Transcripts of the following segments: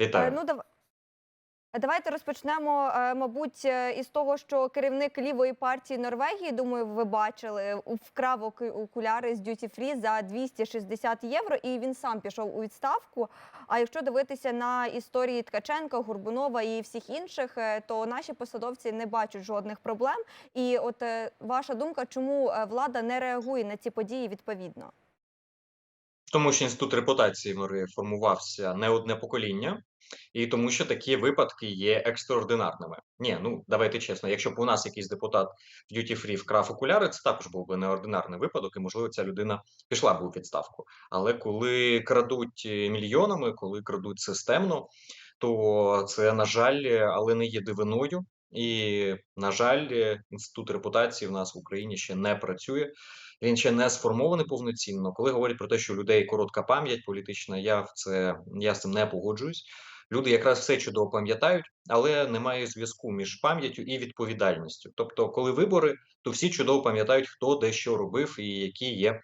Вітаю. Е, Ну, дав... Давайте розпочнемо, е, мабуть, е, із того, що керівник лівої партії Норвегії, думаю, ви бачили, вкрав окуляри з Duty Free за 260 євро, і він сам пішов у відставку. А якщо дивитися на історії Ткаченка, Горбунова і всіх інших, то наші посадовці не бачать жодних проблем. І от ваша думка, чому влада не реагує на ці події відповідно? Тому що інститут репутації Мори формувався не одне покоління, і тому що такі випадки є екстраординарними. Ні, ну давайте чесно, якщо б у нас якийсь депутат в Duty Free вкрав окуляри, це також був би неординарний випадок, і можливо ця людина пішла б у відставку. Але коли крадуть е, мільйонами, коли крадуть системно, то це на жаль, але не є дивиною. І на жаль, інститут репутації в нас в Україні ще не працює. Він ще не сформований повноцінно. Коли говорять про те, що у людей коротка пам'ять політична, я в це я з цим не погоджуюсь. Люди якраз все чудово пам'ятають, але немає зв'язку між пам'яттю і відповідальністю. Тобто, коли вибори, то всі чудово пам'ятають, хто де що робив і які є,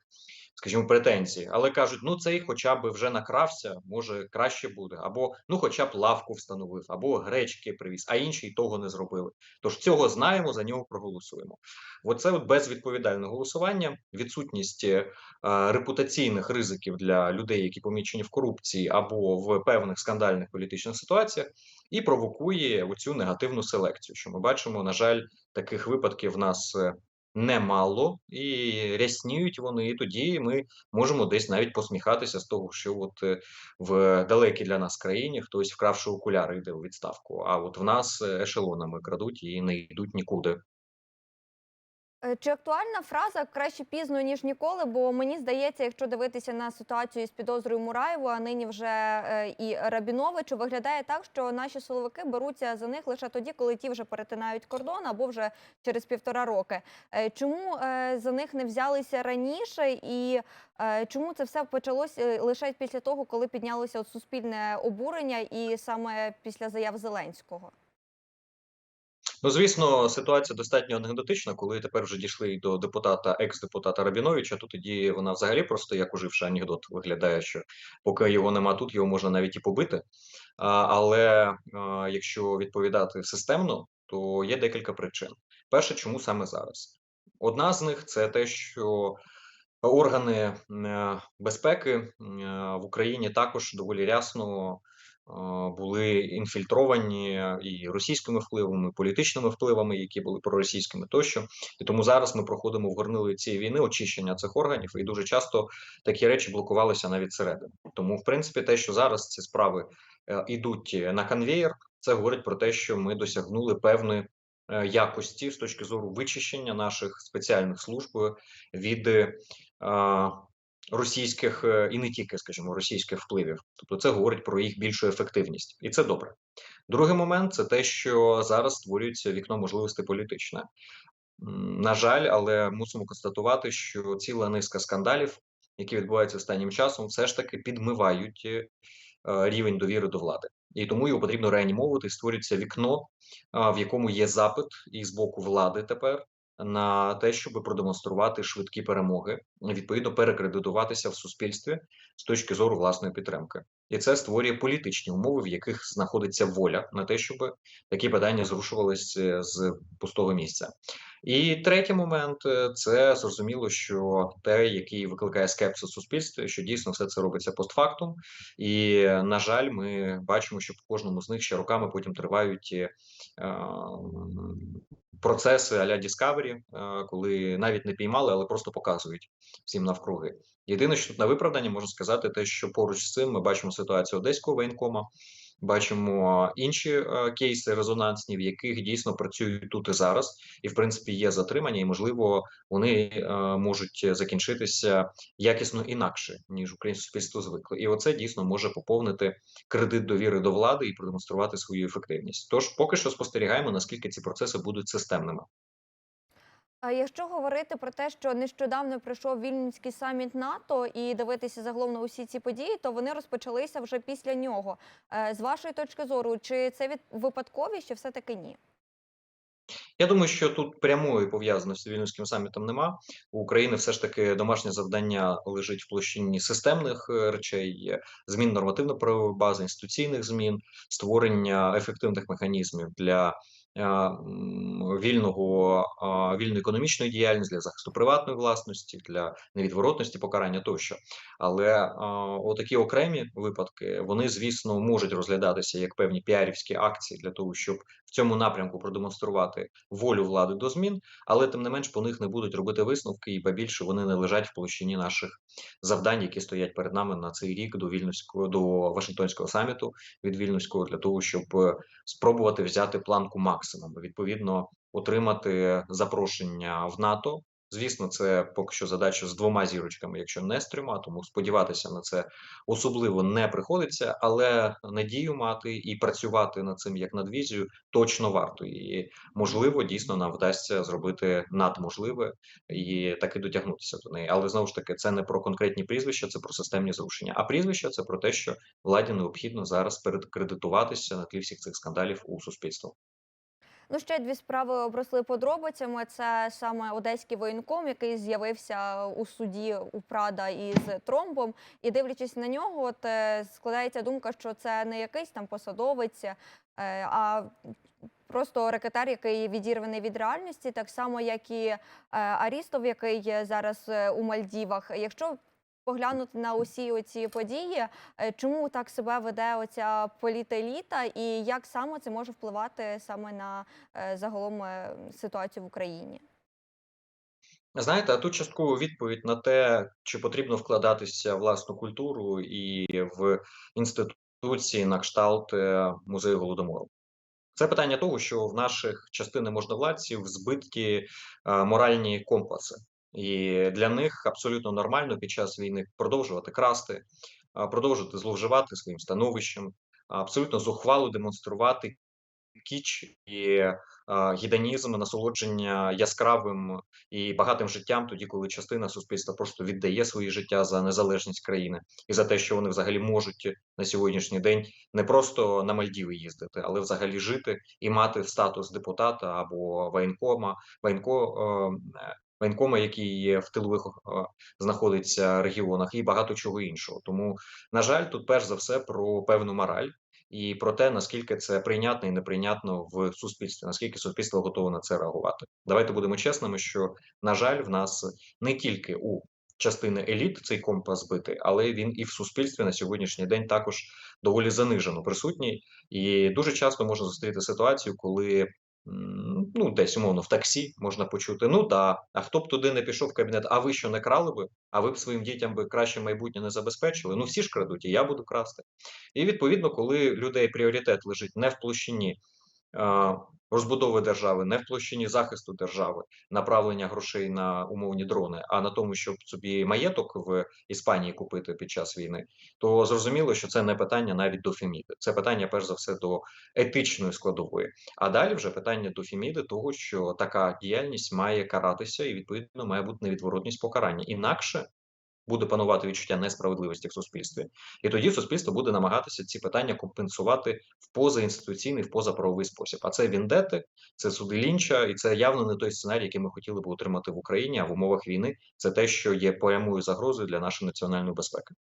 скажімо, претензії. Але кажуть, ну цей хоча б вже накрався, може краще буде, або ну, хоча б лавку встановив, або гречки привіз, а інші того не зробили. Тож цього знаємо, за нього проголосуємо. Оце от безвідповідальне голосування, відсутність е, репутаційних ризиків для людей, які помічені в корупції або в певних скандальних політичних ситуаціях, і провокує оцю негативну селекцію. Що ми бачимо, на жаль, таких випадків в нас е, немало, і рясніють вони. І тоді ми можемо десь навіть посміхатися з того, що от е, в далекій для нас країні хтось, вкравши окуляри, йде у відставку. А от в нас е, ешелонами крадуть і не йдуть нікуди. Е, Чи актуальна фраза краще пізно ніж ніколи? Бо мені здається, якщо дивитися на ситуацію з підозрою Мураєву, а нині вже е, і Рабіновичу, виглядає так, що наші силовики беруться за них лише тоді, коли ті вже перетинають кордон або вже через півтора роки. Е, Чому за них не взялися раніше, і чому це все почалося лише після того, коли піднялося от суспільне обурення, і саме після заяв Зеленського? Ну, звісно, ситуація достатньо анекдотична, коли тепер вже дійшли і до депутата, екс-депутата Рабіновича, то тоді вона взагалі просто як уживши анекдот виглядає, що поки його нема тут, його можна навіть і побити. А, але а, якщо відповідати системно, то є декілька причин. Перше, чому саме зараз? Одна з них це те, що органи е, безпеки е, в Україні також доволі рясно були інфільтровані і російськими впливами, і політичними впливами, які були проросійськими тощо. І тому зараз ми проходимо в горнило цієї війни очищення цих органів, і дуже часто такі речі блокувалися навіть зсередини. Тому, в принципі, те, що зараз ці справи е, йдуть на конвеєр, це говорить про те, що ми досягнули певної е, якості з точки зору вичищення наших спеціальних служб від е, російських е, і не тільки, скажімо, російських впливів. Тобто, це говорить про їх більшу ефективність, і це добре. Другий момент це те, що зараз створюється вікно можливостей політичне. На жаль, але мусимо констатувати, що ціла низка скандалів, які відбуваються останнім часом, все ж таки підмивають е, рівень довіри до влади. І тому його потрібно реанімовувати. Створюється вікно, в якому є запит і з боку влади тепер на те, щоб продемонструвати швидкі перемоги, відповідно перекредитуватися в суспільстві з точки зору власної підтримки, і це створює політичні умови, в яких знаходиться воля на те, щоб такі питання зрушувалися з пустого місця. І третій момент е, це зрозуміло, що те, який викликає скепсис суспільстві, що дійсно все це робиться постфактум, і на жаль, ми бачимо, що по кожному з них ще роками потім тривають е, процеси а-ля Discovery, е, коли навіть не піймали, але просто показують всім навкруги. Єдине, що тут на виправдання можу сказати, те, що поруч з цим ми бачимо ситуацію одеського воєнкома, бачимо інші кейси резонансні, в яких дійсно працюють тут і зараз, і в принципі є затримання, і можливо вони можуть закінчитися якісно інакше ніж українське суспільство звикло. І оце дійсно може поповнити кредит довіри до влади і продемонструвати свою ефективність. Тож поки що спостерігаємо, наскільки ці процеси будуть системними. А якщо говорити про те, що нещодавно пройшов Вільнюський саміт НАТО і дивитися загалом на усі ці події, то вони розпочалися вже після нього. Е, З вашої точки зору, чи це від випадковість, чи все таки ні? Я думаю, що тут прямої пов'язаності з Вільнюським самітом нема. У України все ж таки домашнє завдання лежить в площині системних е, речей, змін нормативно-правової бази, інституційних змін, створення ефективних механізмів для вільного вільної економічної діяльності, для захисту приватної власності, для невідворотності покарання тощо. Але отакі окремі випадки вони, звісно, можуть розглядатися як певні піарівські акції для того, щоб в цьому напрямку продемонструвати волю влади до змін, але тим не менш по них не будуть робити висновки, і ба більше вони не лежать в площині наших завдань, які стоять перед нами на цей рік до вільнюського до Вашингтонського саміту від Вільнюського для того, щоб е, спробувати взяти планку максимуму. Відповідно, отримати запрошення в НАТО. Звісно, це поки що задача з двома зірочками, якщо не з трьома, тому сподіватися на це особливо не приходиться, але надію мати і працювати над цим як над візією точно варто. І можливо, дійсно нам вдасться зробити надможливе і таки дотягнутися до неї. Але знову ж таки, це не про конкретні прізвища, це про системні зрушення. А прізвища це про те, що владі необхідно зараз передкредитуватися на тлі всіх цих скандалів у суспільство. Ну, ще дві справи обросли подробицями. Це саме одеський воєнком, який з'явився у суді у Прада із тромбом. І дивлячись на нього, от е, складається думка, що це не якийсь там посадовець, е, а просто рекетар, який відірваний від реальності, так само як і е, Арістов, який зараз у Мальдівах. Якщо поглянути на усі оці події, е, чому так себе веде оця політеліта, і як саме це може впливати саме на е, загалом е, ситуацію в Україні? Знаєте, а тут частково відповідь на те, чи потрібно вкладатися в власну культуру і в інституції на кшталт музею голодомору. Це питання того, що в наших частини можновладців збиткі моральні компаси, і для них абсолютно нормально під час війни продовжувати красти, продовжувати зловживати своїм становищем, абсолютно зухвало демонструвати кіч і а, гідонізм, насолодження яскравим і багатим життям, тоді коли частина суспільства просто віддає свої життя за незалежність країни і за те, що вони взагалі можуть на сьогоднішній день не просто на Мальдіви їздити, але взагалі жити і мати статус депутата або воєнкома, воєнко. Воєнкома, який в тилових е, знаходиться регіонах, і багато чого іншого. Тому, на жаль, тут перш за все про певну мораль, і про те, наскільки це прийнятно і неприйнятно в суспільстві, наскільки суспільство готове на це реагувати. Давайте будемо чесними, що на жаль, в нас не тільки у частини еліт цей компас збитий, але він і в суспільстві на сьогоднішній день також доволі занижено присутній. І дуже часто можна зустріти ситуацію, коли. Ну, десь умовно в таксі можна почути. Ну да, а хто б туди не пішов в кабінет? А ви що не крали би? А ви б своїм дітям би краще майбутнє не забезпечили? Ну всі ж крадуть, і я буду красти. І відповідно, коли людей пріоритет лежить не в площині розбудови держави, не в площині захисту держави, направлення грошей на умовні дрони, а на тому, щоб собі маєток в Іспанії купити під час війни, то зрозуміло, що це не питання навіть до Феміди. Це питання, перш за все, до етичної складової. А далі вже питання до Феміди, того що така діяльність має каратися і відповідно має бути невідворотність покарання. Інакше буде панувати відчуття несправедливості в суспільстві, і тоді суспільство буде намагатися ці питання компенсувати в позаінституційний, в позаправовий спосіб. А це віндети, це суди лінча, і це явно не той сценарій, який ми хотіли б отримати в Україні. А в умовах війни це те, що є прямою загрозою для нашої національної безпеки.